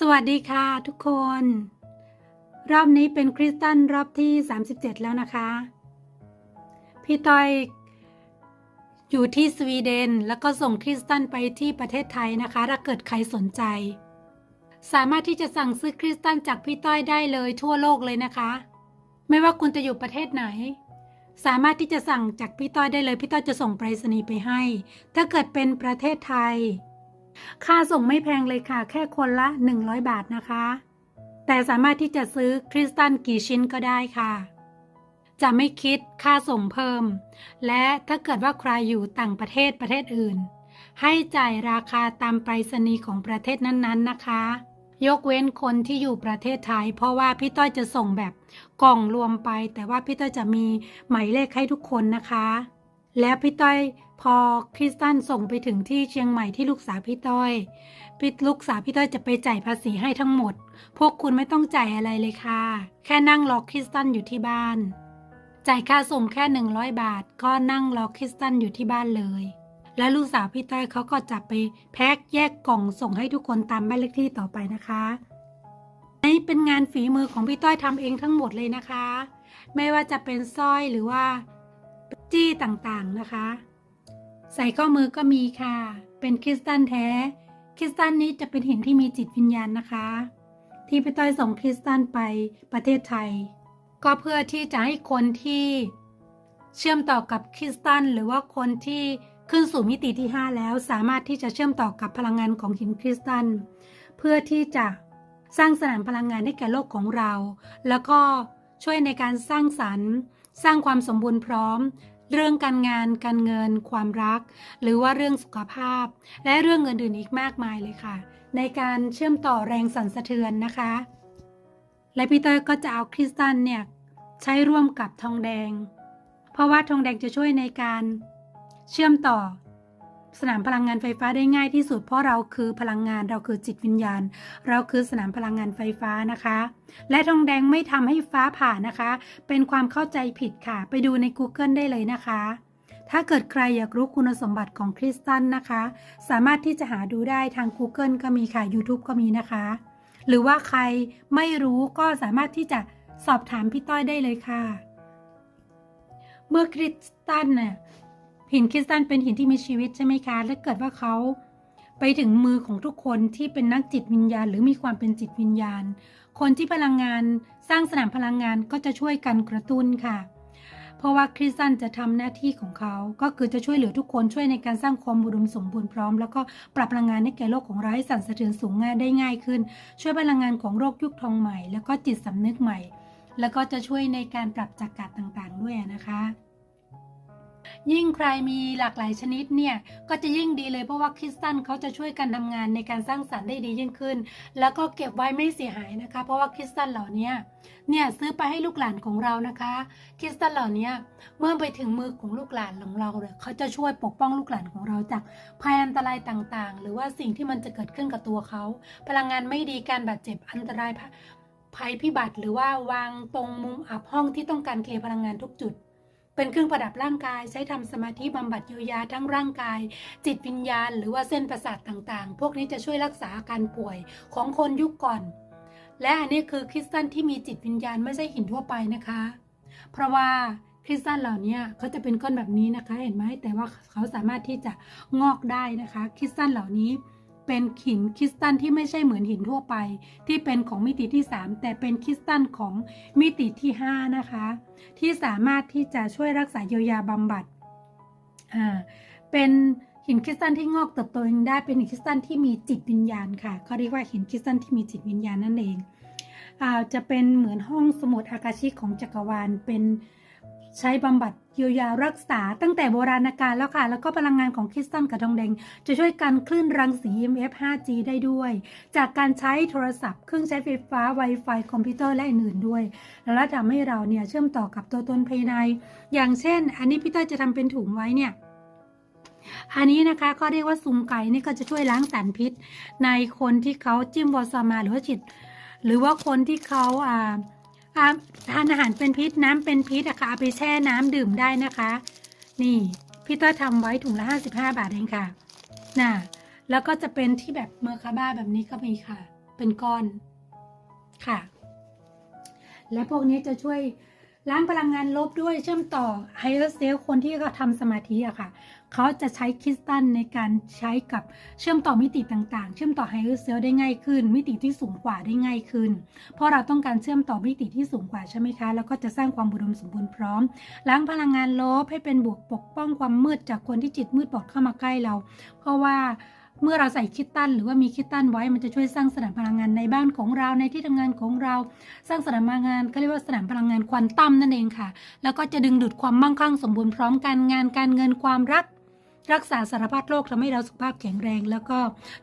สวัสดีค่ะทุกคน รอบนี้เป็นคริสตันรอบที่ 37 แล้วนะคะ พี่ต้อยอยู่ที่สวีเดน แล้วก็ส่งคริสตันไปที่ประเทศไทยนะคะ ถ้าเกิดใครสนใจ สามารถที่จะสั่งซื้อคริสตันจากพี่ต้อยได้เลยทั่วโลกเลยนะคะ ไม่ว่าคุณจะอยู่ประเทศไหน สามารถที่จะสั่งจากพี่ต้อยได้เลย พี่ต้อยจะส่งไปรษณีย์ไปให้ ถ้าเกิดเป็นประเทศไทย ค่าส่งไม่แพงเลยค่ะ แค่คนละ 100 บาทนะคะ แต่สามารถที่จะซื้อคริสตัลกี่ชิ้นก็ได้ค่ะ จะไม่คิดค่าส่งเพิ่ม และถ้าเกิดว่าใครอยู่ต่างประเทศประเทศอื่น ให้จ่ายราคาตามไปรษณีย์ของประเทศนั้นๆนะคะ ยกเว้นคนที่อยู่ประเทศไทย เพราะว่าพี่ต้อยจะส่งแบบกล่องรวมไป แต่ว่าพี่ต้อยจะมีหมายเลขให้ทุกคนนะคะ แล้วพี่ต้อยพอคริสตันส่งไปถึงที่เชียงใหม่ที่ลูกสาวพี่ต้อยพี่ลูกสาวพี่ต้อยจะไปจ่ายภาษีให้ทั้งหมด พวกคุณไม่ต้องจ่ายอะไรเลยค่ะ แค่นั่งรอคริสตันอยู่ที่บ้าน จ่ายค่าส่งแค่ 100 บาท ก็นั่งรอคริสตันอยู่ที่บ้านเลย และลูกสาวพี่ต้อยเขาก็จะไปแพ็คแยกกล่องส่งให้ทุกคนตามบ้านเลขที่ต่อไปนะคะนี่เป็นงานฝีมือของพี่ต้อยทำเองทั้งหมดเลยนะคะ ไม่ว่าจะเป็นสร้อยหรือว่า จี้ต่างๆนะคะ ใส่ข้อมือก็มีค่ะ เป็นคริสตัลแท้ คริสตัลนี้จะเป็นหินที่มีจิตวิญญาณนะคะ ที่พี่ต้อยส่งคริสตัลไปประเทศไทย ก็เพื่อที่จะให้คนที่เชื่อมต่อกับคริสตัลหรือว่าคนที่ขึ้นสู่มิติที่ 5 แล้วสามารถที่จะเชื่อมต่อกับพลังงานของหินคริสตัล เพื่อที่จะสร้างสนามพลังงานให้แก่โลกของเรา แล้วก็ช่วยในการสร้างสรรค์ สร้างความสมบูรณ์พร้อม เรื่องการงานการเงิน ความรัก หรือว่าเรื่องสุขภาพ และเรื่องอื่นๆอีกมากมายเลยค่ะ ในการเชื่อมต่อแรงสั่นสะเทือนนะคะ และพีเตอร์ก็จะเอาคริสตัลเนี่ยใช้ร่วมกับทองแดง เพราะว่าทองแดงจะช่วยในการเชื่อมต่อ สนามพลังงานไฟฟ้าได้ง่ายที่สุด เพราะเราคือพลังงานเราคือจิตวิญญาณ เราคือสนามพลังงานไฟฟ้านะคะ และทองแดงไม่ทำให้ฟ้าผ่านะคะ เป็นความเข้าใจผิดค่ะ ไปดูใน Google ได้เลยนะคะ ถ้าเกิดใครอยากรู้คุณสมบัติของคริสตัลนะคะ สามารถที่จะหาดูได้ทาง Google ก็มีค่ะ YouTube ก็มีนะคะ หรือว่าใครไม่รู้ก็สามารถที่จะสอบถามพี่ต้อยได้เลยค่ะ เมื่อคริสตัลเนี่ย หินคริสตัลเป็นหินที่มีชีวิตใช่ไหมคะ และเกิดว่าเขาไปถึงมือของทุกคนที่เป็นนักจิตวิญญาณ หรือมีความเป็นจิตวิญญาณ คนที่พลังงานสร้างสนามพลังงานก็จะช่วยกันกระตุ้นค่ะ เพราะว่าคริสตัลจะทำหน้าที่ของเขา ก็คือจะช่วยเหลือทุกคนช่วยในการสร้างความอุดมสมบูรณ์พร้อม แล้วก็ปรับพลังงานให้แก่โลกของเราให้สั่นสะเทือนสูงง่ายได้ง่ายขึ้น ช่วยพลังงานของโรคยุคทองใหม่ แล้วก็จิตสำนึกใหม่ แล้วก็จะช่วยในการปรับจักรต่างๆ ด้วยนะคะ ยิ่งใครมีหลากหลายชนิดเนี่ยก็จะยิ่งดีเลยเพราะว่าคริสตัลเขาจะช่วยกันทำงานในการสร้างสรรค์ได้ดียิ่งขึ้น แล้วก็เก็บไว้ไม่เสียหายนะคะ เพราะว่าคริสตัลเหล่านี้เนี่ยซื้อไปให้ลูกหลานของเรานะคะ คริสตัลเหล่านี้เมื่อไปถึงมือของลูกหลานของเราเนี่ยเขาจะช่วยปกป้องลูกหลานของเราจากภัยอันตรายต่างๆ หรือว่าสิ่งที่มันจะเกิดขึ้นกับตัวเขา พลังงานไม่ดีการบาดเจ็บอันตรายภัยพิบัติหรือว่าวางตรงมุมอับห้องที่ต้องการเคลียร์พลังงานทุกจุด เป็นเครื่องประดับร่างกายใช้ทำสมาธิบำบัดเยียวยาทั้งร่างกาย จิตวิญญาณ หรือว่าเส้นประสาทต่างๆ พวกนี้จะช่วยรักษาอาการป่วยของคนยุคก่อน และอันนี้คือคริสตัลที่มีจิตวิญญาณไม่ใช่หินทั่วไปนะคะ เพราะว่าคริสตัลเหล่านี้เขาจะเป็นก้อนแบบนี้นะคะ เห็นไหมแต่ว่าเขาสามารถที่จะงอกได้นะคะ คริสตัลเหล่านี้ เป็นหินคริสตัลที่ไม่ใช่เหมือนหินทั่วไป ที่เป็นของมิติที่ 3 แต่เป็นคริสตัลของมิติที่ 5 นะคะ ที่สามารถที่จะช่วยรักษาเยียวยาบำบัดอ่าเป็นหินคริสตัลที่งอกเติบโตเองได้เป็นหินคริสตัลที่มีจิตวิญญาณค่ะเขาเรียกว่าหินคริสตัลที่มีจิตวิญญาณนั่นเองอ่าจะเป็นเหมือนห้องสมุดอากาชิของจักรวาลเป็นใช้บำบัด เยียวยารักษาตั้งแต่โบราณกาลแล้วค่ะ แล้วก็พลังงานของคริสตัลกับทองแดง จะช่วยกันคลื่นรังสี EMF 5G ได้ด้วย จากการใช้โทรศัพท์ เครื่องใช้ไฟฟ้า Wi-Fi คอมพิวเตอร์และอื่นๆด้วย แล้วทำให้เราเนี่ยเชื่อมต่อกับตัวตนภายใน อย่างเช่น อันนี้พี่เต้ยจะทำเป็นถุงไว้เนี่ยอันนี้นะคะก็เรียกว่าซุงไก่นี่ก็จะช่วยล้างสารพิษ ในคนที่เขาจิ้มวอซามาหรือว่าจิตหรือว่าคนที่เขาอ่า ทานอาหารเป็นพิษน้ำเป็นพิษอะค่ะเอาไปแช่น้ำดื่มได้นะคะ นี่พี่ต้ยทำไว้ถุงละ55 บาทเองค่ะน่ะแล้วก็จะเป็นที่แบบเมอร์คาบ้าแบบนี้ก็มีค่ะ เป็นก้อนค่ะ และพวกนี้จะช่วยล้างพลังงานลบด้วยเชื่อมต่อไฮเออร์เซลคนที่เขาทำสมาธิอะค่ะ เขาจะใช้คริสตัลในการใช้กับเชื่อมต่อมิติต่างๆ เชื่อมต่อไฮเออร์เซลได้ง่ายขึ้น มิติที่สูงกว่าได้ง่ายขึ้น เพราะเราต้องการเชื่อมต่อมิติที่สูงกว่าใช่ไหมคะ แล้วก็จะสร้างความบุดมสมบูรณ์พร้อม ล้างพลังงานลบให้เป็นบวกปกป้องความมืดจากคนที่จิตมืดบอดเข้ามาใกล้เรา เพราะว่าเมื่อเราใส่คิดตันหรือว่ามีคิดตันไว้มันจะช่วยสร้างสนามพลังงานในบ้านของเราในที่ทำงานของเรา สร้างสนามพลังงานก็เรียกว่าสนามพลังงานควอนตัมนั่นเองค่ะ แล้วก็จะดึงดูดความมั่งคั่งสมบูรณ์พร้อมการงานการเงินความรัก รักษาสารพัดโรคทำให้เราสุขภาพแข็งแรง แล้วก็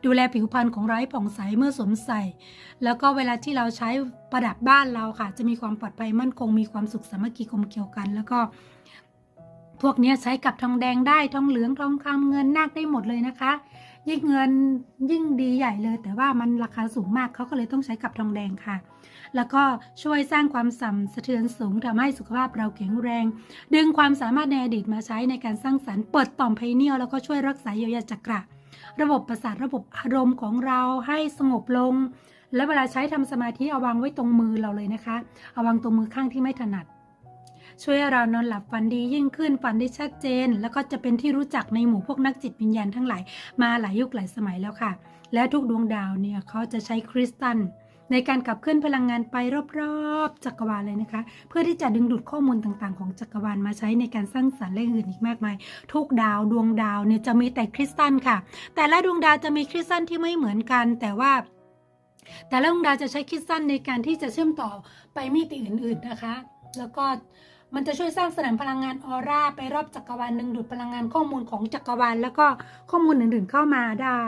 ดูแลผิวพรรณของเราให้ผ่องใสเมื่อสวมใส่ แล้วก็เวลาที่เราใช้ประดับบ้านเราค่ะ จะมีความปลอดภัยมั่นคง มีความสุขสามัคคีกลมเกี่ยวกัน แล้วก็ พวกนี้ใช้กับทองแดงได้ทองเหลืองทองคำเงินนาคได้หมดเลยนะคะ ยิ่งเงินยิ่งดีใหญ่เลย แต่ว่ามันราคาสูงมากเขาก็เลยต้องใช้กับทองแดงค่ะ แล้วก็ช่วยสร้างความสั่นสะเทือนสูงทำให้สุขภาพเราแข็งแรง ดึงความสามารถในอดีตมาใช้ในการสร้างสรรค์เปิดต่อมไพเนียลแล้วก็ช่วยรักษาเยียวยาจักระ ระบบประสาทระบบอารมณ์ของเราให้สงบลง และเวลาใช้ทำสมาธิเอาวางไว้ตรงมือเราเลยนะคะเอาวางตรงมือข้างที่ไม่ถนัดช่วยเรานอนหลับฝันดียิ่งขึ้นฝันได้ชัดเจน แล้วก็จะเป็นที่รู้จักในหมู่พวกนักจิตวิญญาณทั้งหลายมาหลายยุคหลายสมัยแล้วค่ะ และทุกดวงดาวเนี่ยเขาจะใช้คริสตัล ในการขับเคลื่อนพลังงานไปรอบๆ จักรวาลเลยนะคะ เพื่อที่จะดึงดูดข้อมูลต่างๆ ของจักรวาลมาใช้ในการสร้างสรรค์และอื่นอีกมากมาย ทุกดาวดวงดาวเนี่ยจะมีแต่คริสตัลค่ะ แต่ละดวงดาวจะมีคริสตัลที่ไม่เหมือนกัน แต่ว่าแต่ละดวงดาวจะใช้คริสตัลในการที่จะเชื่อมต่อไปมิติอื่นๆนะคะ แล้วก็มันจะช่วยสร้างสนามพลังงานออร่าไปรอบจักรวาลดึงดูดพลังงานข้อมูลของจักรวาลแล้วก็ข้อมูลอื่นๆเข้ามาได้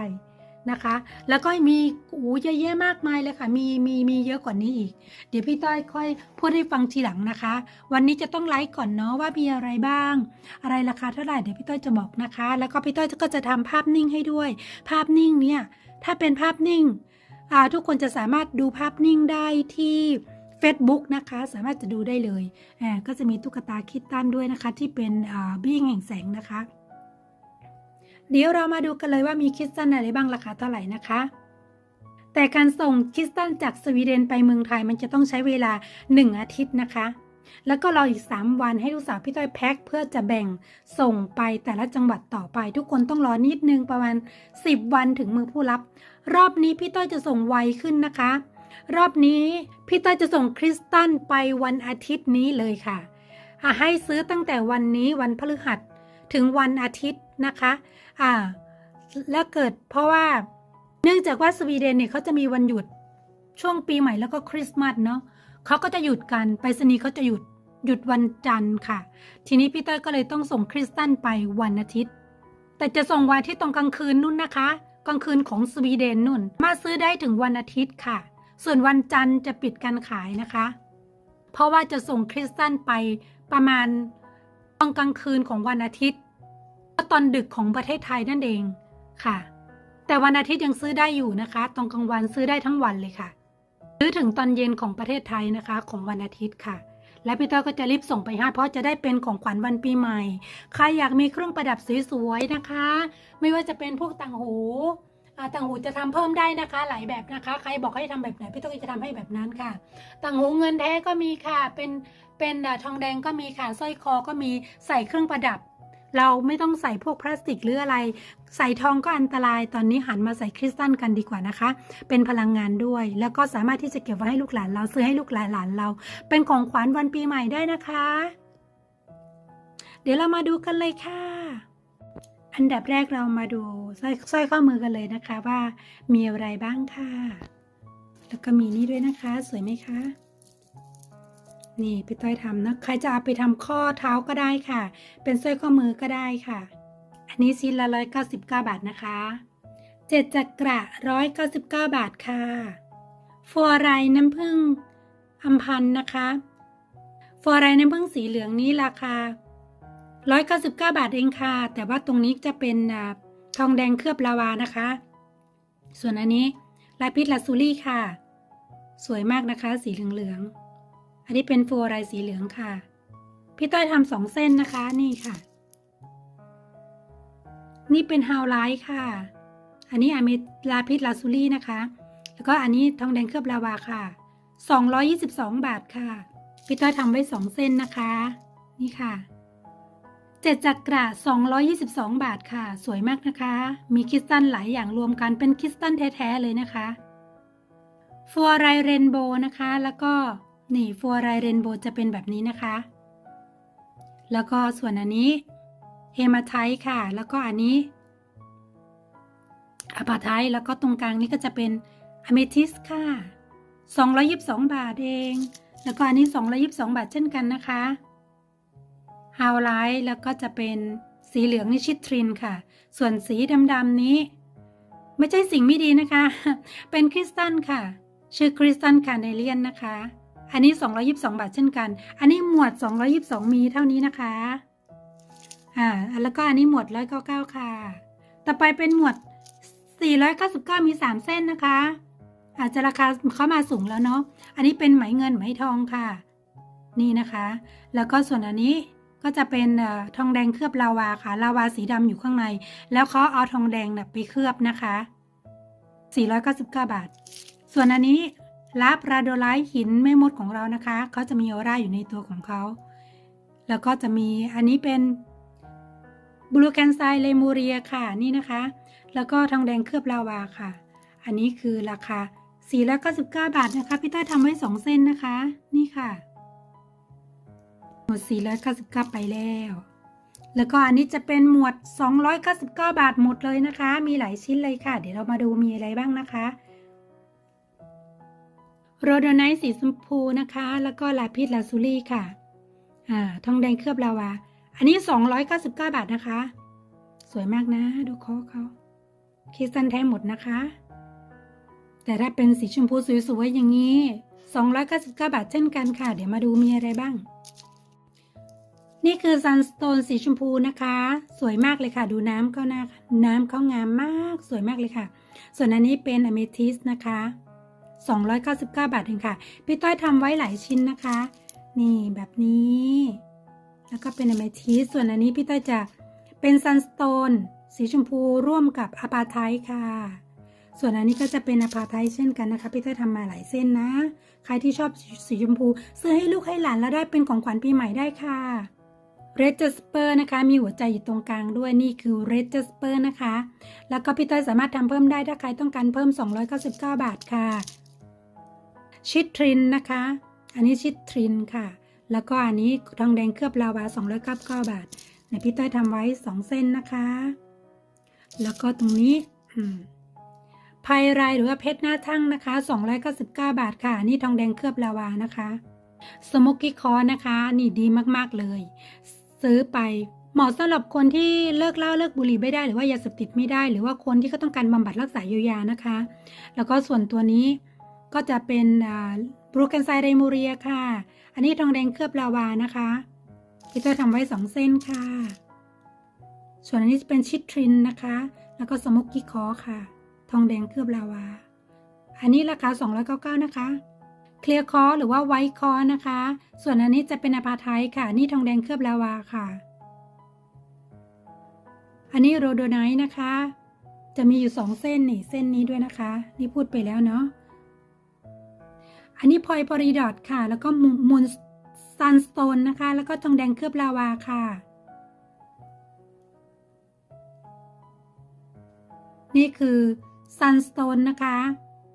นะคะ แล้วก็มีอูเยอะแยะมากมายเลยค่ะ มีมีมีเยอะกว่านี้อีก เดี๋ยวพี่ต้อยค่อยพูดให้ฟังทีหลังนะคะ วันนี้จะต้องไลฟ์ก่อนเนาะว่ามีอะไรบ้าง อะไรราคาเท่าไหร่เดี๋ยวพี่ต้อยจะบอกนะคะ แล้วก็พี่ต้อยก็จะทำภาพนิ่งให้ด้วย ภาพนิ่งเนี่ยถ้าเป็นภาพนิ่งทุกคนจะสามารถดูภาพนิ่งได้ที่ Facebook นะคะสามารถจะดูได้เลยอ่าก็จะมีตุ๊กตาคิดตันด้วยนะคะที่เป็นบิ้งแห่งแสงนะคะ เดี๋ยวเรามาดูกันเลยว่ามีคริสตัลอะไรบ้างราคาเท่าไหร่นะคะ แต่การส่งคริสตัลจากสวีเดนไปเมืองไทยมันจะต้องใช้เวลา 1 อาทิตย์นะคะ แล้วก็รออีก 3 วันให้ลูกสาวพี่ต้อยแพ็คเพื่อจะแบ่งส่งไปแต่ละจังหวัดต่อไป ทุกคนต้องรอนิดนึงประมาณ 10 วันถึงมือผู้รับ รอบนี้พี่ต้อยจะส่งไวขึ้นนะคะ รอบนี้พี่ต้อยจะส่งคริสตัลไปวันอาทิตย์นี้เลยค่ะอะให้ซื้อตั้งแต่วันนี้วันพฤหัสถึงวันอาทิตย์นะคะ อ่า แล้วเกิดเพราะว่าเนื่องจากว่าสวีเดนเนี่ยเขาจะมีวันหยุดช่วงปีใหม่แล้วก็คริสต์มาสเนาะเขาก็จะหยุดกันไปรษณีย์เขาจะหยุดหยุดวันจันทร์ค่ะ ทีนี้พี่เต้ยก็เลยต้องส่งคริสตัลไปวันอาทิตย์ แต่จะส่งวันที่ตรงกลางคืนนู่นนะคะ กลางคืนของสวีเดนนู่น มาซื้อได้ถึงวันอาทิตย์ค่ะ ส่วนวันจันทร์จะปิดการขายนะคะ เพราะว่าจะส่งคริสตัลไปประมาณตอนกลางคืนของวันอาทิตย์ ตอนดึกของประเทศไทยนั่นเองค่ะ แต่วันอาทิตย์ยังซื้อได้อยู่นะคะตอนกลางวันซื้อได้ทั้งวันเลยค่ะ ซื้อถึงตอนเย็นของประเทศไทยนะคะ ของวันอาทิตย์ค่ะและพี่ต้อยก็จะรีบส่งไปให้เพราะจะได้เป็นของขวัญวันปีใหม่ ใครอยากมีเครื่องประดับสวยๆนะคะ ไม่ว่าจะเป็นพวกต่างหูอ่าต่างหูจะทำเพิ่มได้นะคะ หลายแบบนะคะ ใครบอกให้ทำแบบไหนพี่ต้อยก็จะทำให้แบบนั้นค่ะ ต่างหูเงินแท้ก็มีค่ะ เป็นเป็นทองแดงก็มีค่ะสร้อยคอก็มีใส่เครื่องประดับ เราไม่ต้องใส่พวกพลาสติกหรืออะไร ใส่ทองก็อันตรายตอนนี้หันมาใส่คริสตัลกันดีกว่านะคะ เป็นพลังงานด้วย แล้วก็สามารถที่จะเก็บไว้ให้ลูกหลานเราซื้อให้ลูกหลานหลานเรา เป็นของขวัญวันปีใหม่ได้นะคะ เดี๋ยวเรามาดูกันเลยค่ะ อันดับแรกเรามาดูสร้อยสร้อยข้อมือกันเลยนะคะว่ามีอะไรบ้างค่ะ แล้วก็มีนี่ด้วยนะคะ สวยไหมคะ นี่พี่ต้อยทำนะใครจะเอาไปทำข้อเท้าก็ได้ค่ะ เป็นสร้อยข้อมือก็ได้ค่ะ อันนี้ชิ้นละร้อยเก้าสิบเก้าบาทนะคะเจ็ดจักระร้อยเก้าสิบเก้าบาทค่ะฟัวไรน้ำผึ้งอัมพันธ์นะคะฟัวไรน้ำผึ้งสีเหลืองนี้ราคาร้อยเก้าสิบเก้าบาทเองค่ะ แต่ว่าตรงนี้จะเป็นทองแดงเคลือบลาวานะคะ ส่วนอันนี้ลายพิษลาซูรี่ค่ะ สวยมากนะคะ สีเหลืองๆ อันนี้เป็นฟัวไรสีเหลืองค่ะ พี่ต้อยทำสองเส้นนะคะนี่ค่ะ นี่เป็นฮาวไลท์ค่ะ อันนี้อเมลาพิษลาซูรี่นะคะ แล้วก็อันนี้ทองแดงเคลือบลาวาค่ะ 222 บาทค่ะ พี่ต้อยทำไว้2เส้นนะคะ นี่ค่ะเจ็ดจักระ222 บาทค่ะ สวยมากนะคะ มีคริสตัลหลายอย่างรวมกันเป็นคริสตัลแท้ๆเลยนะคะฟัวไรเรนโบนะคะ แล้วก็ นี่ฟัวไรเรนโบจะเป็นแบบนี้นะคะ แล้วก็ส่วนอันนี้เฮมาไทค่ะ แล้วก็อันนี้อะปาไทแล้วก็ตรงกลางนี่ก็จะเป็นอเมทิสค่ะ 222 บาทเอง แล้วก็อันนี้ 222 บาทเช่นกันนะคะฮาวไลท์แล้วก็จะเป็นสีเหลืองนี่ชิตรินค่ะ ส่วนสีดำๆนี้ ไม่ใช่สิ่งไม่ดีนะคะ เป็นคริสตัลค่ะ ชื่อคริสตัลคาเนเลียนนะคะ อันนี้ 222 บาทเช่นกัน อันนี้หมวด 222 มีเท่านี้นะคะ อ่า แล้วก็อันนี้หมวด 199 ค่ะ ต่อไปเป็นหมวด 499 มี 3 เส้นนะคะ อาจจะราคาเข้ามาสูงแล้วเนาะ อันนี้เป็นไหมเงินไหมทองค่ะ นี่นะคะ แล้วก็ส่วนอันนี้ก็จะเป็นทองแดงเคลือบลาวาค่ะ ลาวาสีดำอยู่ข้างใน แล้วเขาเอาทองแดงนะไปเคลือบนะคะ 499 บาท ส่วนอันนี้ ลาบราโดไลท์หินแม่มดของเรานะคะเขาจะมีออร่าอยู่ในตัวของเขา แล้วก็จะมีอันนี้เป็นบลูแคนไซเลมูเรียค่ะนี่นะคะ แล้วก็ทองแดงเคลือบลาวาค่ะ อันนี้คือราคา499 บาทนะคะ พี่ต้อยทำไว้ 2 เส้นนะคะ นี่ค่ะ หมวด 499 ไปแล้ว แล้วก็อันนี้จะเป็นหมวด 299 บาทหมดเลยนะคะ มีหลายชิ้นเลยค่ะ เดี๋ยวเรามาดูมีอะไรบ้างนะคะ โรโดไนท์สีชมพูนะคะ แล้วก็ลาพิสลาซูรี่ค่ะ อ่า ทองแดงเคลือบลาวา อันนี้ 299 บาทนะคะ สวยมากนะ ดูคอเขาคริสตัลแท้หมดนะคะ แต่ถ้าเป็นสีชมพูสวยๆอย่างนี้ 299 บาทเช่นกันค่ะ เดี๋ยวมาดูมีอะไรบ้าง นี่คือซันสโตนสีชมพูนะคะ สวยมากเลยค่ะ ดูน้ำก็น่าน้ำเขางามมาก สวยมากเลยค่ะ ส่วนอันนี้เป็นอเมทิสนะคะ 299 บาทเองค่ะ พี่ต้อยทำไว้หลายชิ้นนะคะ นี่แบบนี้ แล้วก็เป็นอเมทิสส่วนอันนี้พี่ต้อยจะเป็นซันสโตนสีชมพูร่วมกับอาปาไทค่ะ ส่วนอันนี้ก็จะเป็นอาปาไทเช่นกันนะคะ พี่ต้อยทำมาหลายเส้นนะ ใครที่ชอบสีชมพู ซื้อให้ลูกให้หลานแล้วได้เป็นของขวัญปีใหม่ได้ค่ะเรดเจสเปอร์นะคะ มีหัวใจอยู่ตรงกลางด้วยนี่คือเรดเจสเปอร์นะคะ แล้วก็พี่ต้อยสามารถทำเพิ่มได้ถ้าใครต้องการเพิ่ม 299 บาทค่ะ ชิตทรินนะคะ อันนี้ชิตทรินค่ะ แล้วก็อันนี้ทองแดงเคลือบลาวา299 บาทในพี่ต้อยทำไว้ 2 เส้นนะคะ แล้วก็ตรงนี้อืมไพไรหรือว่าเพชรหน้าทั่งนะคะ 299 บาทค่ะ นี่ทองแดงเคลือบลาวานะคะสโมกกี้คอนะคะ นี่ดีมากๆเลย ซื้อไปเหมาะสำหรับคนที่เลิกเหล้าเลิกบุหรี่ไม่ได้หรือว่ายาเสพติดไม่ได้ หรือว่าคนที่เขาต้องการบำบัดรักษาเยียวยานะคะ แล้วก็ส่วนตัวนี้ ก็จะเป็นบรูเกนไซเรมูเรียค่ะ อันนี้ทองแดงเคลือบลาวานะคะพี่ต้อยทำไว้ 2 เส้นค่ะ ส่วนอันนี้จะเป็นชิตทรินนะคะ แล้วก็สโมกกี้คอค่ะ ทองแดงเคลือบลาวา อันนี้ราคา 299 นะคะ เคลียร์คอหรือว่าไวท์คอนะคะ ส่วนอันนี้จะเป็นอพาไทค่ะ นี่ทองแดงเคลือบลาวาค่ะ อันนี้โรโดไนท์นะคะ จะมีอยู่ 2 เส้นนี่ เส้นนี้ด้วยนะคะ นี่พูดไปแล้วเนาะ อันนี้พลอยพอรีดอทค่ะ แล้วก็มูนซันสโตนนะคะ แล้วก็ทองแดงเคลือบลาวาค่ะ นี่คือซันสโตนนะคะ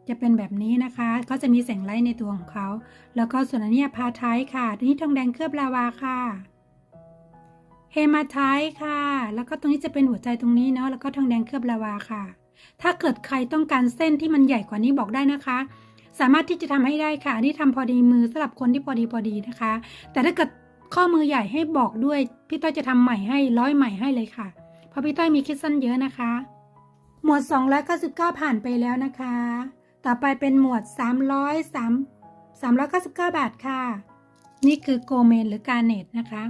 จะเป็นแบบนี้นะคะก็จะมีแสงไลท์ในตัวของเขา แล้วก็ส่วนอันนี้พาไทค่ะ นี่ทองแดงเคลือบลาวาค่ะเฮมาไทค่ะ แล้วก็ตรงนี้จะเป็นหัวใจตรงนี้เนาะ แล้วก็ทองแดงเคลือบลาวาค่ะ ถ้าเกิดใครต้องการเส้นที่มันใหญ่กว่านี้บอกได้นะคะ สามารถที่จะทำให้ได้ค่ะ นี่ทำพอดีมือสำหรับคนที่พอดีพอดีนะคะ แต่ถ้าเกิดข้อมือใหญ่ให้บอกด้วย พี่ต้อยจะทำใหม่ให้ร้อยใหม่ให้เลยค่ะ เพราะพี่ต้อยมีคิดสั้นเยอะนะคะ หมวด299ผ่านไปแล้วนะคะ ต่อไปเป็นหมวด 303 399 บาทค่ะ นี่คือโกเมนหรือการเนตนะคะ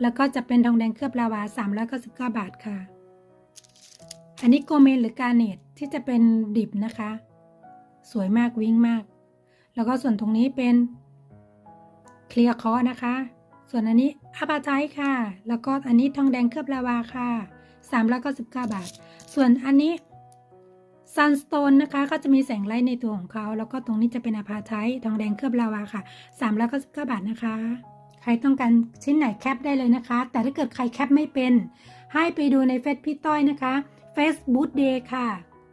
แล้วก็จะเป็นทองแดงเคลือบลาวา 399 บาทค่ะ อันนี้โกเมนหรือการเนตที่จะเป็นดิบนะคะ สวยมากวิ่งมาก แล้วก็ส่วนตรงนี้เป็นเคลียร์คอนะคะ ส่วนอันนี้อาปาไทค่ะ แล้วก็อันนี้ทองแดงเคลือบลาวาค่ะ399บาท ส่วนอันนี้ซันสโตนนะคะ ก็จะมีแสงไลท์ในตัวของเขา แล้วก็ตรงนี้จะเป็นอาพาไททองแดงเคลือบลาวาค่ะ3แล้วก็บาทนะคะ ใครต้องการชิ้นไหนแคปได้เลยนะคะ แต่ถ้าเกิดใครแคปไม่เป็น ให้ไปดูในเฟซพี่ต้อยนะคะ Facebook Day ค่ะ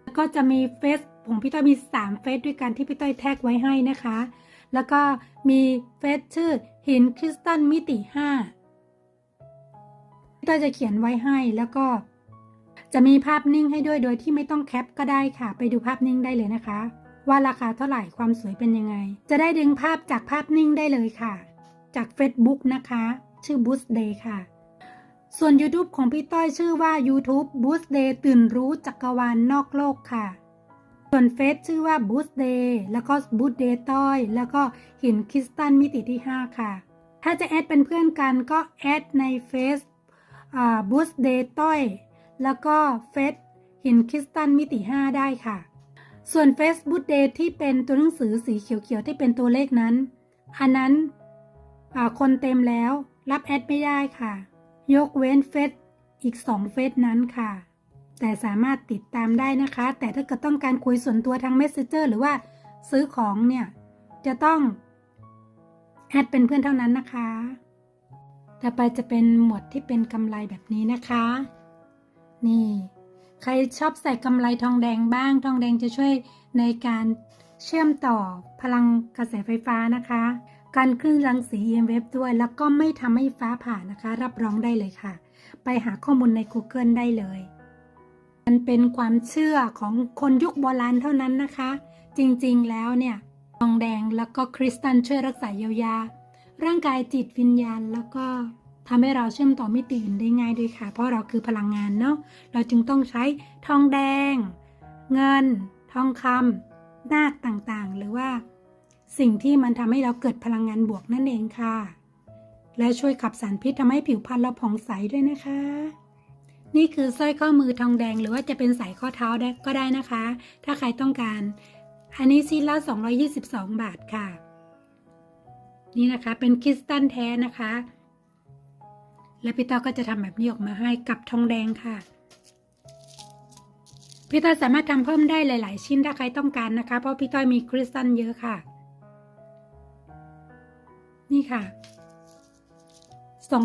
แล้วก็จะมีเฟซของพี่ต้อยมี 3 เฟซด้วยกันที่พี่ต้อยแท็กไว้ให้นะคะ แล้วก็มีเฟซชื่อหินคริสตัลมิติ 5 พี่ต้อยจะเขียนไว้ให้แล้วก็จะมีภาพนิ่งให้ด้วยโดยที่ไม่ต้องแคปก็ได้ค่ะ ไปดูภาพนิ่งได้เลยนะคะ ว่าราคาเท่าไหร่ความสวยเป็นยังไง จะได้ดึงภาพจากภาพนิ่งได้เลยค่ะ จาก Facebook นะคะ ชื่อ Boost Day ค่ะ ส่วน YouTube ของพี่ต้อยชื่อว่า YouTube Boost Day ตื่นรู้จักรวาลนนอกโลกค่ะ ส่วนเฟซชื่อว่า Boost Day แล้วก็ Boost Day ต้อย แล้วก็หินคริสตัลมิติที่ 5 ค่ะ ถ้าจะแอดเป็นเพื่อนกันก็แอดในเฟซอ่า Boost Day ต้อย แล้วก็เฟซหินคริสตัลมิติ 5 ได้ค่ะ ส่วน Facebook Day ที่เป็นตัวหนังสือสีเขียวๆที่เป็นตัวเลขนั้น อันนั้นคนเต็มแล้วรับแอดไม่ได้ค่ะ ยกเว้นเฟซอีก 2 เฟซนั้นค่ะ แต่สามารถติดตามได้นะคะ แต่ถ้าเกิดต้องการคุยส่วนตัวทาง Messenger หรือว่าซื้อของเนี่ย จะต้องแอดเป็นเพื่อนเท่านั้นนะคะ ต่อไปจะเป็นหมวดที่เป็นกำไรแบบนี้นะคะ นี่ ใครชอบใส่กำไรทองแดงบ้าง ทองแดงจะช่วยในการเชื่อมต่อพลังกระแสไฟฟ้านะคะ การคลื่นรังสี EMF ด้วย แล้วก็ไม่ทำให้ฟ้าผ่านะคะ รับรองได้เลยค่ะ ไปหาข้อมูลใน Google ได้เลย มันเป็นความเชื่อของคนยุคโบราณเท่านั้นนะคะ จริงๆแล้วเนี่ยทองแดงแล้วก็คริสตัลช่วยรักษาเยียวยา ร่างกายจิตวิญญาณแล้วก็ทำให้เราเชื่อมต่อมิติอื่นได้ง่ายด้วยค่ะ เพราะเราคือพลังงานเนาะเราจึงต้องใช้ทองแดง เงิน ทองคำนาคต่างๆ หรือว่าสิ่งที่มันทำให้เราเกิดพลังงานบวกนั่นเองค่ะ และช่วยขับสารพิษทำให้ผิวพรรณเราผ่องใสด้วยนะคะ นี่คือสร้อยข้อมือทองแดงหรือว่าจะเป็นสายข้อเท้าได้ก็ได้นะคะ ถ้าใครต้องการ อันนี้ชิ้นละ 222 บาทค่ะ นี่นะคะเป็นคริสตัลแท้นะคะ และพี่ต้อก็จะทำแบบนี้ออกมาให้กับทองแดงค่ะพี่ต้อยสามารถทำเพิ่มได้หลาย ๆ ชิ้นถ้าใครต้องการนะคะ เพราะพี่ต้อยมีคริสตัลเยอะค่ะ นี่ค่ะ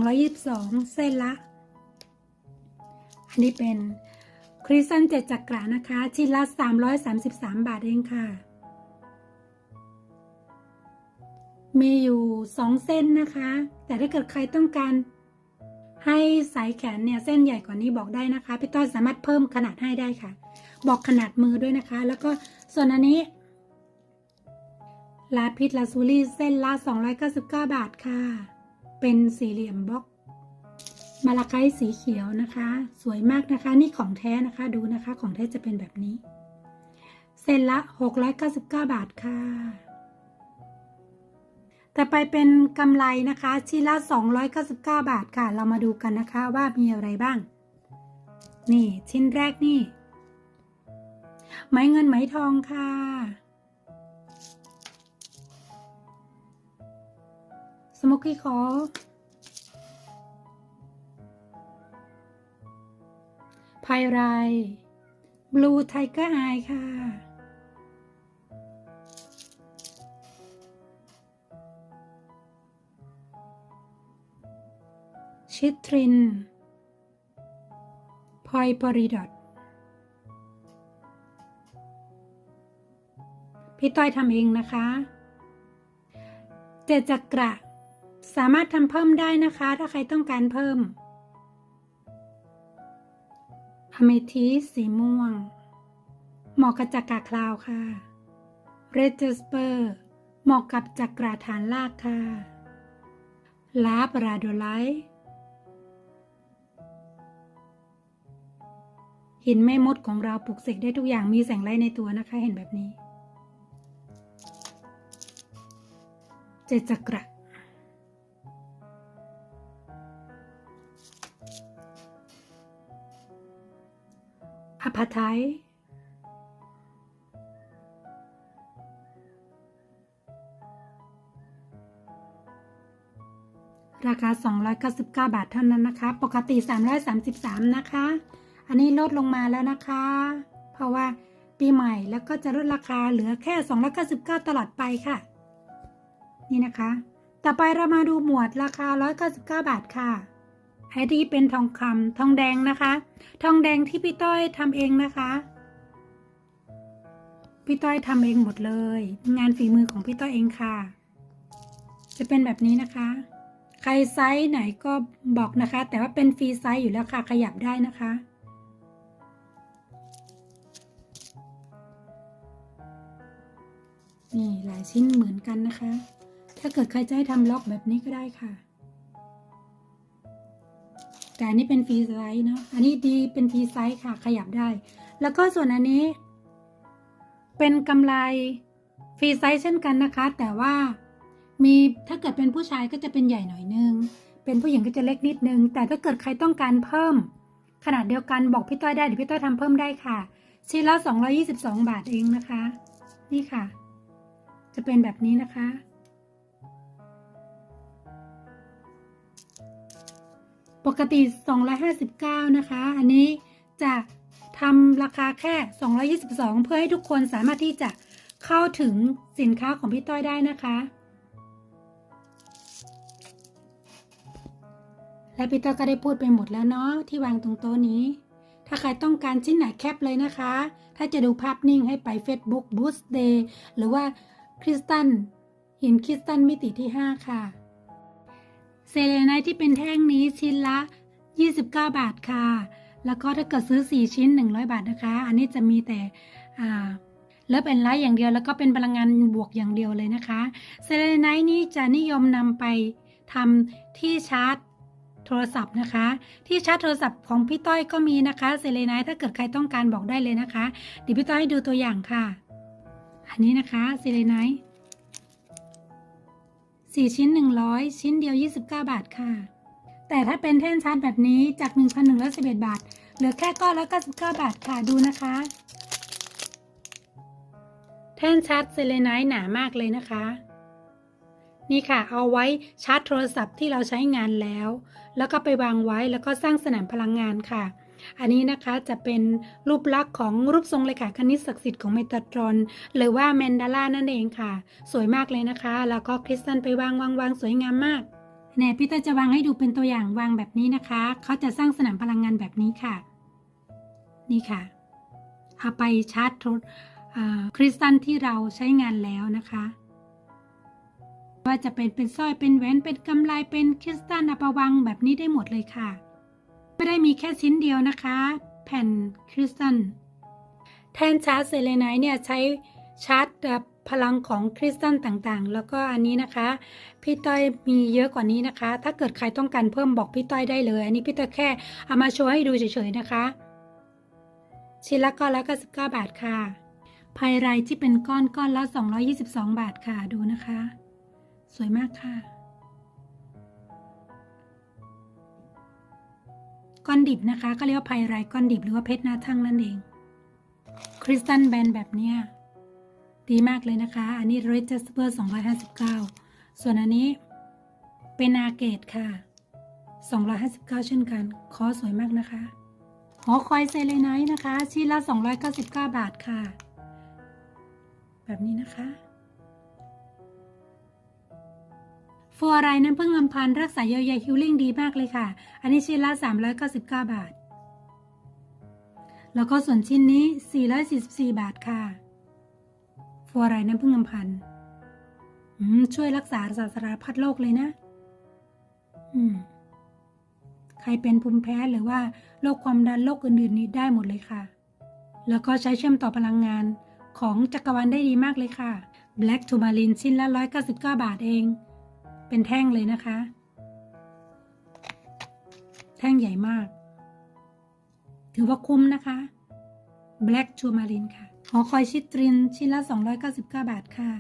222 เส้นละ อันนี้เป็นคริสตัลเจ็ดจักรานะคะ ชิ้นละ 333 บาทเองค่ะ มีอยู่ 2 เส้นนะคะ แต่ถ้าเกิดใครต้องการให้สายแขนเนี่ยเส้นใหญ่กว่านี้บอกได้นะคะ พี่ต้อยสามารถเพิ่มขนาดให้ได้ค่ะ บอกขนาดมือด้วยนะคะ แล้วก็ส่วนอันนี้ ลาพิษลาซูรี่เส้นละ 299 บาทค่ะ เป็นสี่เหลี่ยมบล็อก มาลาไกต์สีเขียวนะคะ สวยมากนะคะ นี่ของแท้นะคะดูนะคะ ของแท้จะเป็นแบบนี้ เส้นละ 699 บาทค่ะ ต่อไปเป็นกำไรนะคะ ชิ้นละ 299 บาทค่ะ เรามาดูกันนะคะว่ามีอะไรบ้าง นี่ชิ้นแรกนี่ ไม้เงินไม้ทองค่ะสโมกี้คอ ไพไรบลูไทเกอร์ไอค่ะ ชิตริน พอยปริดอทพี่ต้อยทำเองนะคะ เจจักระ สามารถทำเพิ่มได้นะคะ ถ้าใครต้องการเพิ่ม อเมทิสสีม่วง เหมาะกับจักระคลาวค่ะ เรดเจสเปอร์ เหมาะกับจักระฐานลากค่ะ ลาบราโดไลท์หินแม่มดของเราปลุกเสกได้ทุกอย่างมีแสงไล่ในตัวนะคะเห็นแบบนี้ เจจักระ อภไทยราคา 299 บาทเท่านั้นนะคะ ปกติ 333 นะคะ อันนี้ลดลงมาแล้วนะคะ เพราะว่าปีใหม่แล้วก็จะลดราคาเหลือแค่ 299 ตลอดไปค่ะ นี่นะคะ ต่อไปเรามาดูหมวดราคา 199 บาทค่ะ ไอดีเป็นทองคำทองแดงนะคะ ทองแดงที่พี่ต้อยทำเองนะคะ พี่ต้อยทำเองหมดเลย งานฝีมือของพี่ต้อยเองค่ะ จะเป็นแบบนี้นะคะ ใครไซส์ไหนก็บอกนะคะ แต่ว่าเป็นฟรีไซส์อยู่แล้วค่ะ ขยับได้นะคะนี่หลายชิ้นเหมือนกันนะคะ ถ้าเกิดใครจะให้ทำล็อกแบบนี้ก็ได้ค่ะ แต่อันนี้เป็นฟรีไซส์เนาะอันนี้ดีเป็นฟรีไซส์ค่ะขยับได้ แล้วก็ส่วนอันนี้ เป็นกำไรฟรีไซส์เช่นกันนะคะ แต่ว่ามีถ้าเกิดเป็นผู้ชายก็จะเป็นใหญ่หน่อยนึง เป็นผู้หญิงก็จะเล็กนิดนึง แต่ถ้าเกิดใครต้องการเพิ่ม ขนาดเดียวกันบอกพี่ต้อยได้เดี๋ยวพี่ต้อยทำเพิ่มได้ค่ะชิ้นละ222 บาทเองนะคะ นี่ค่ะ จะเป็นแบบนี้นะคะ ปกติ 259 นะคะ อันนี้จะทำราคาแค่ 222 เพื่อให้ทุกคนสามารถที่จะเข้าถึงสินค้าของพี่ต้อยได้นะคะ และพี่ต้อยก็ได้พูดไปหมดแล้วเนาะที่วางตรงโต๊ะนี้ ถ้าใครต้องการชิ้นไหนแคปเลยนะคะ ถ้าจะดูภาพนิ่งให้ไป Facebook Boost Day หรือว่าคริสตันหินคริสตันมิติที่ 5 ค่ะ เซเลไนท์ที่เป็นแท่งนี้ชิ้นละ 29 บาทค่ะ แล้วก็ถ้าเกิดซื้อ 4 ชิ้น 100 บาทนะคะ อันนี้จะมีแต่เลิฟแอนไลท์อย่างเดียวแล้วก็เป็นพลังงานบวกอย่างเดียวเลยนะคะเซเลไนท์นี่จะนิยมนำไปทำที่ชาร์จโทรศัพท์นะคะ ที่ชาร์จโทรศัพท์ของพี่ต้อยก็มีนะคะเซเลไนท์ถ้าเกิดใครต้องการบอกได้เลยนะคะเดี๋ยวพี่ต้อยให้ดูตัวอย่างค่ะ อันนี้นะคะเซเลไนท์ สี่ชิ้น 100 ชิ้นเดียว 29 บาทค่ะ แต่ถ้าเป็นแท่นชาร์จแบบนี้จาก 1,111 บาท เหลือแค่ก้อนละ99 บาทค่ะดูนะคะ แท่นชาร์จเซเลไนท์หนามากเลยนะคะ นี่ค่ะ เอาไว้ชาร์จโทรศัพท์ที่เราใช้งานแล้ว แล้วก็ไปวางไว้แล้วก็สร้างสนามพลังงานค่ะ อันนี้นะคะจะเป็นรูปลักษณ์ของรูปทรงเลขาคณิตศักดิ์สิทธิ์ของเมตาตรอน หรือว่าแมนดาร่านั่นเองค่ะ สวยมากเลยนะคะ แล้วก็คริสตัลไปวางวางวางสวยงามมากเนี่ยพี่เตอร์จะวางให้ดูเป็นตัวอย่างวางแบบนี้นะคะ เขาจะสร้างสนามพลังงานแบบนี้ค่ะ นี่ค่ะ เอาไปชาร์จทรอ่าคริสตัลที่เราใช้งานแล้วนะคะ ว่าจะเป็นเป็นสร้อยเป็นแหวนเป็นกำไลเป็นคริสตัลอาไปวางแบบนี้ได้หมดเลยค่ะ ไม่ได้มีแค่ชิ้นเดียวนะคะ แผ่นคริสตัลแทนชาร์จเซเลไนท์เนี่ยใช้ชาร์จพลังของคริสตัลต่างๆ แล้วก็อันนี้นะคะ พี่ต้อยมีเยอะกว่านี้นะคะ ถ้าเกิดใครต้องการเพิ่มบอกพี่ต้อยได้เลย อันนี้พี่ต้อยแค่เอามาโชว์ให้ดูเฉยๆนะคะ ชิ้นละก้อนละ99บาทค่ะไพไรที่เป็นก้อนก้อนละ222 บาทค่ะดูนะคะ สวยมากค่ะ ก้อนดิบนะคะก็เรียกว่าไพไรก้อนดิบหรือว่าเพชรหน้าทั่งนั่นเอง คริสตัลแบนแบบเนี้ยดีมากเลยนะคะ อันนี้ Red Jasper 259 ส่วนอันนี้เป็นอาเกตค่ะ 259 เช่นกัน คอสวยมากนะคะหอคอยเซเลไนท์นะคะ ชิ้นละ 299 บาทค่ะ แบบนี้นะคะ ฟัวไรน้ำผึ้งอัมพันรักษาเยียวยาฮิลลิ่งดีมากเลยค่ะ อันนี้ชิ้นละ 399 บาท แล้วก็ส่วนชิ้นนี้ 444 บาทค่ะ ฟัวไรน้ำผึ้งอัมพันช่วยรักษาสารพัดโรคเลยนะ อืม ใครเป็นภูมิแพ้หรือว่าโรคความดันโรคอื่นๆนี้ได้หมดเลยค่ะ แล้วก็ใช้เชื่อมต่อพลังงานของจักรวาลได้ดีมากเลยค่ะ Black Tourmaline ชิ้นละ 199 บาทเอง เป็นแท่งเลยนะคะ แท่งใหญ่มาก ถือว่าคุ้มนะคะ Black t u r m a l i n ค่ะ หอคอยชิตริน ชิ้นละ 299 บาทค่ะ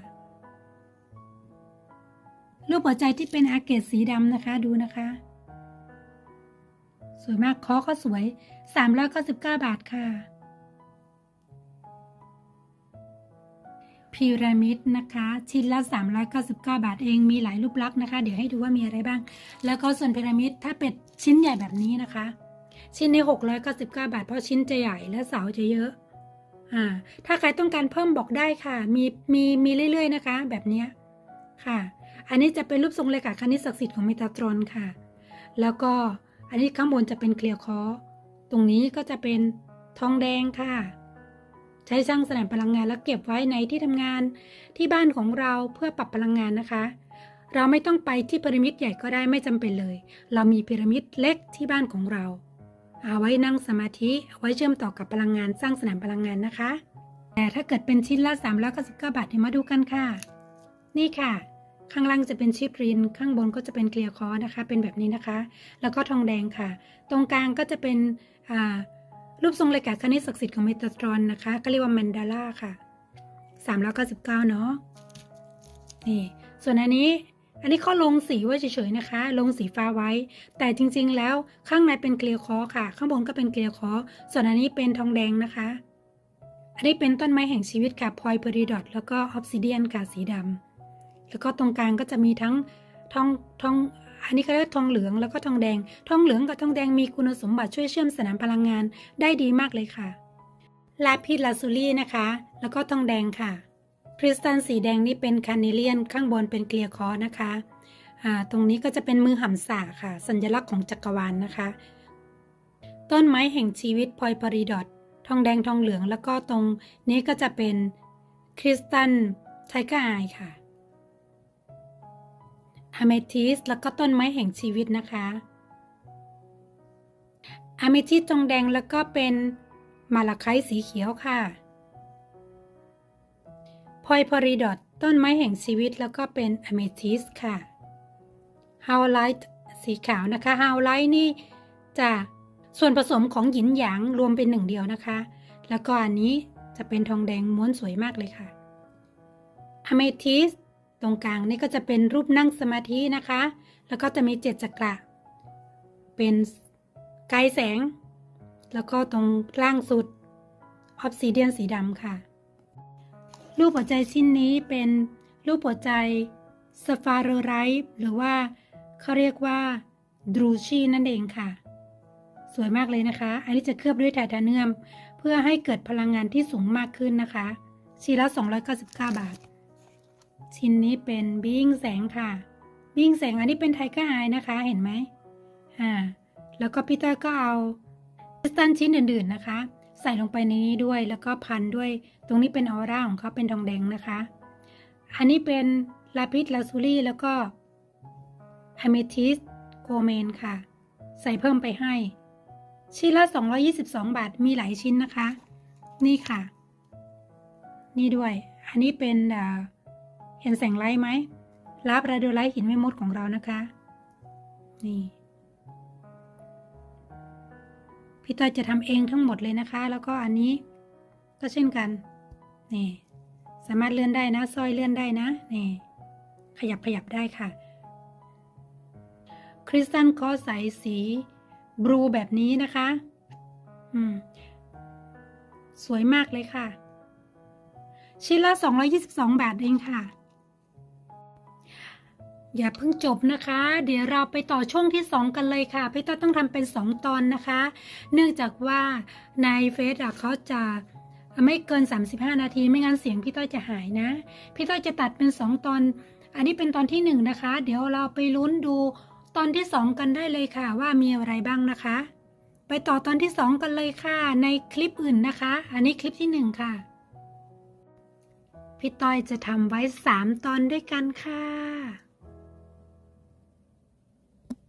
รูปหัวใจที่เป็นอาเกตสีดำนะคะ ดูนะคะ สวยมากคอก็สวย 399 บาทค่ะ พีระมิดนะคะ ชิ้นละ 399 บาทเองมีหลายรูปลักษณ์นะคะ เดี๋ยวให้ดูว่ามีอะไรบ้าง แล้วก็ส่วนพีระมิดถ้าเป็นชิ้นใหญ่แบบนี้นะคะ ชิ้นนี้699 บาท เพราะชิ้นจะใหญ่และเสาจะเยอะอ่าถ้าใครต้องการเพิ่มบอกได้ค่ะ มีมีมีเรื่อยๆนะคะ แบบนี้ค่ะ อันนี้จะเป็นรูปทรงเลขาคณิตศักดิ์สิทธิ์ของเมตาตรอนค่ะ แล้วก็อันนี้ข้างบนจะเป็นเคลียร์คอตรงนี้ก็จะเป็นทองแดงค่ะ ช้สร้างสนามพลังงานแล้วเก็บไว้ในที่ทำงานที่บ้านของเราเพื่อปรับพลังงานนะคะ เราไม่ต้องไปที่พีระมิดใหญ่ก็ได้ไม่จำเป็นเลย เรามีพีระมิดเล็กที่บ้านของเรา เอาไว้นั่งสมาธิเอาไว้เชื่อมต่อกับพลังงานสร้างสนามพลังงานนะคะ แต่ถ้าเกิดเป็นชิ้นละ399บาทเนี่ยวมาดูกันค่ะ นี่ค่ะ ข้างล่างจะเป็นชิปริน ข้างบนก็จะเป็นเกลียร์คอนะคะ เป็นแบบนี้นะคะ แล้วก็ทองแดงค่ะ ตรงกลางก็จะเป็นอ่า รูปทรงเลขาคณิตศักดิ์สิทธิ์ของเมตาตรอนนะคะก็เรียกว่าแมนดาร่าค่ะ399เนาะนี่ส่วนอันนี้อันนี้เขาลงสีไว้เฉยๆนะคะ ลงสีฟ้าไว้ แต่จริงๆแล้วข้างในเป็นเกลียวคอค่ะ ข้างบนก็เป็นเกลียวคอส่วนอันนี้เป็นทองแดงนะคะ อันนี้เป็นต้นไม้แห่งชีวิตค่ะพลอยเพริดอทแล้วก็ออฟซิเดียนค่ะสีดำแล้วก็ตรงกลางก็จะมีทั้งทองทองอ อันนี้เขาเรียกทองเหลืองแล้วก็ทองแดง ทองเหลืองกับทองแดงมีคุณสมบัติช่วยเชื่อมสนามพลังงานได้ดีมากเลยค่ะ ลาพิดลาซูลี่นะคะ แล้วก็ทองแดงค่ะ คริสตัลสีแดงนี่เป็นคาเนเลียน ข้างบนเป็นเกลียคอนะคะอ่าตรงนี้ก็จะเป็นมือหำสาค่ะ สัญลักษณ์ของจักรวาลนนะคะ ต้นไม้แห่งชีวิตพลอยปริดอททองแดงทองเหลืองแล้วก็ตรงนี้ก็จะเป็นคริสตัลไทกาไอค่ะ อะเมทิสแล้วก็ต้นไม้แห่งชีวิตนะคะอะเมทิสทองแดงแล้วก็เป็นมาลาไคสีเขียวค่ะพอยพอริดอทต้นไม้แห่งชีวิตแล้วก็เป็นอเมทิสค่ะฮาวไลท์สีขาวนะคะฮาวไลท์นี่จะส่วนผสมของหยินหยางรวมเป็นหนึ่งเดียวนะคะ แล้วก็อันนี้จะเป็นทองแดงม้วนสวยมากเลยค่ะอเมทิส ตรงกลางนี่ก็จะเป็นรูปนั่งสมาธินะคะ แล้วก็จะมีเจ็ดจักระ เป็นไกด์แสง แล้วก็ตรงล่างสุดออฟซิเดียนสีดำค่ะ รูปหัวใจชิ้นนี้เป็นรูปหัวใจสฟาโรไรท์หรือว่าเขาเรียกว่าดรูชีนั่นเองค่ะ สวยมากเลยนะคะ อันนี้จะเคลือบด้วยไทเทเนียม เพื่อให้เกิดพลังงานที่สูงมากขึ้นนะคะ ชิ้นละ 299 บาท ชิ้นนี้เป็นบิ้งแสงค่ะ บิ้งแสงอันนี้เป็นไทเกอร์ไอนะคะเห็นไหมอ่าแล้วก็พีเตอร์ก็เอาคริสตัลชิ้นอื่นๆนะคะ ใส่ลงไปในนี้ด้วยแล้วก็พันด้วย ตรงนี้เป็นออร่าของเขาเป็นทองแดงนะคะ อันนี้เป็นลาพิสลาซูรี่แล้วก็อะเมทิสโกเมนค่ะ ใส่เพิ่มไปให้ ชิ้นละ 222 บาทมีหลายชิ้นนะคะ นี่ค่ะ นี่ด้วย อันนี้เป็น เห็นแสงไลท์ไหมลาบราโดไลท์หินแม่มดของเรานะคะ นี่ พี่ต้อยจะทำเองทั้งหมดเลยนะคะ แล้วก็อันนี้ก็เช่นกัน นี่ สามารถเลื่อนได้นะสร้อยเลื่อนได้นะ นี่ ขยับขยับได้ค่ะ คริสตัลก็ใสสีบลูแบบนี้นะคะ อืม สวยมากเลยค่ะ ชิ้นละ 222 บาทเองค่ะ อย่าเพิ่งจบนะคะ เดี๋ยวเราไปต่อช่วงที่ 2 กันเลยค่ะ พี่ต้อยต้องทำเป็น 2 ตอนนะคะ เนื่องจากว่าในเฟซเขาจะไม่เกิน 35 นาที ไม่งั้นเสียงพี่ต้อยจะหายนะ พี่ต้อยจะตัดเป็น 2 ตอน อันนี้เป็นตอนที่ 1 นะคะ เดี๋ยวเราไปลุ้นดูตอนที่ 2 กันได้เลยค่ะ ว่ามีอะไรบ้างนะคะ ไปต่อตอนที่ 2 กันเลยค่ะ ในคลิปอื่นนะคะ อันนี้คลิปที่ 1 ค่ะ พี่ต้อยจะทำไว้ 3 ตอนด้วยกันค่ะ